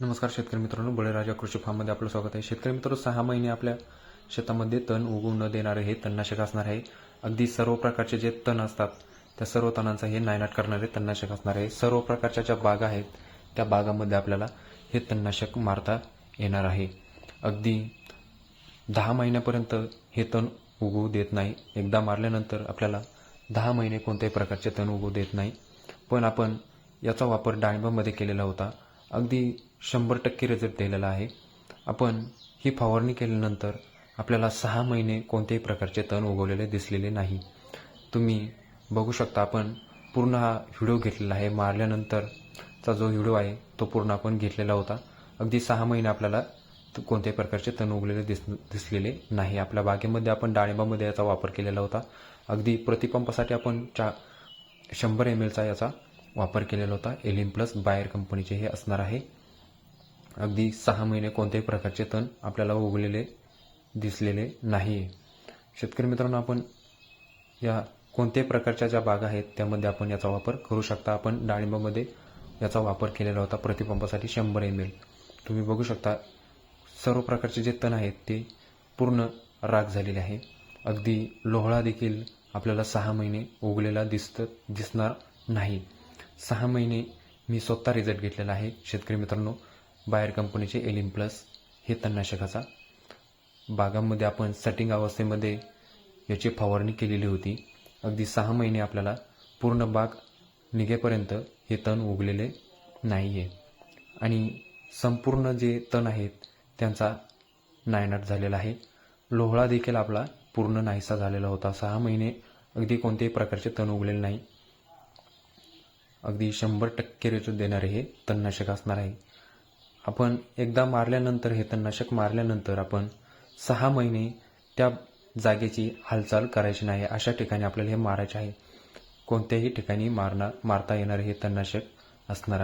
नमस्कार शेतकरी मित्रांनो बळीराजा कृषी फार्ममध्ये आपलं स्वागत आहे. शेतकरी मित्र सहा महिने आपल्या शेतामध्ये तण उगवू न देणारे हे तणनाशक असणार आहे. अगदी सर्व प्रकारचे जे तण असतात त्या सर्व तणांचा हे नायनाट करणारे तणनाशक असणार आहे. सर्व प्रकारच्या ज्या बागा आहेत त्या बागामध्ये आपल्याला हे तणनाशक मारता येणार आहे. अगदी दहा महिन्यापर्यंत हे तण उगवू देत नाही. एकदा मारल्यानंतर आपल्याला दहा महिने कोणत्याही प्रकारचे तण उगवू देत नाही. पण आपण याचा वापर डाळिंबामध्ये केलेला होता. अगदी शंभर टक्के रिझल्ट दिलेला आहे. आपण ही फवारणी केल्यानंतर आपल्याला सहा महिने कोणत्याही प्रकारचे तण उगवलेले दिसलेले नाही. तुम्ही बघू शकता आपण पूर्ण हा व्हिडिओ घेतलेला आहे. मारल्यानंतरचा जो व्हिडिओ आहे तो पूर्ण आपण घेतलेला होता. अगदी सहा महिने आपल्याला कोणत्याही प्रकारचे तण उगलेले दिस दिसलेले नाही. आपल्या बागेमध्ये आपण डाळिंबामध्ये याचा वापर केलेला होता. अगदी प्रतिपंपासाठी आपण चा शंभर एम एलचा याचा वापर केलेला होता. एलिम प्लस बायर कंपनीचे हे असणार आहे. अगदी सहा महिने कोणत्याही प्रकारचे तण आपल्याला उगलेले दिसलेले नाही शेतकरी मित्रांनो आपण या कोणत्याही प्रकारच्या ज्या बागा आहेत त्यामध्ये आपण याचा वापर करू शकता. आपण डाळिंबामध्ये याचा वापर केलेला होता प्रतिपंपासाठी शंभर एम एल तुम्ही बघू शकता सर्व प्रकारचे जे तण आहेत ते पूर्ण राग झालेले आहे. अगदी लोहळा देखील आपल्याला सहा महिने उगलेला दिसत दिसणार नाही. सहा महिने मी स्वतः रिझल्ट घेतलेला आहे. शेतकरी मित्रांनो बाहेर कंपनीचे एलिम प्लस हे तणनाशकाचा. बागांमध्ये आपण सेटिंग अवस्थेमध्ये याची फवारणी केलेली होती. अगदी सहा महिने आपल्याला पूर्ण बाग निघेपर्यंत हे तण उगलेले नाही आहे आणि संपूर्ण जे तण आहेत त्यांचा नायनाट झालेला आहे. लोहळा देखील आपला पूर्ण नाहीसा झालेला होता. सहा महिने अगदी कोणत्याही प्रकारचे तण उगलेले नाही. अगदी शंभर टक्के रिझल्ट देणारे हे तणनाशक असणार आहे. आपण एकदा मारल्यानंतर हे तणनाशक मारल्यानंतर आपण सहा महिने त्या जागेची हालचाल करायची नाही अशा ठिकाणी आपल्याला हे मारायचे आहे. कोणत्याही ठिकाणी मारणार मारता येणारे हे तणनाशक असणार आहे.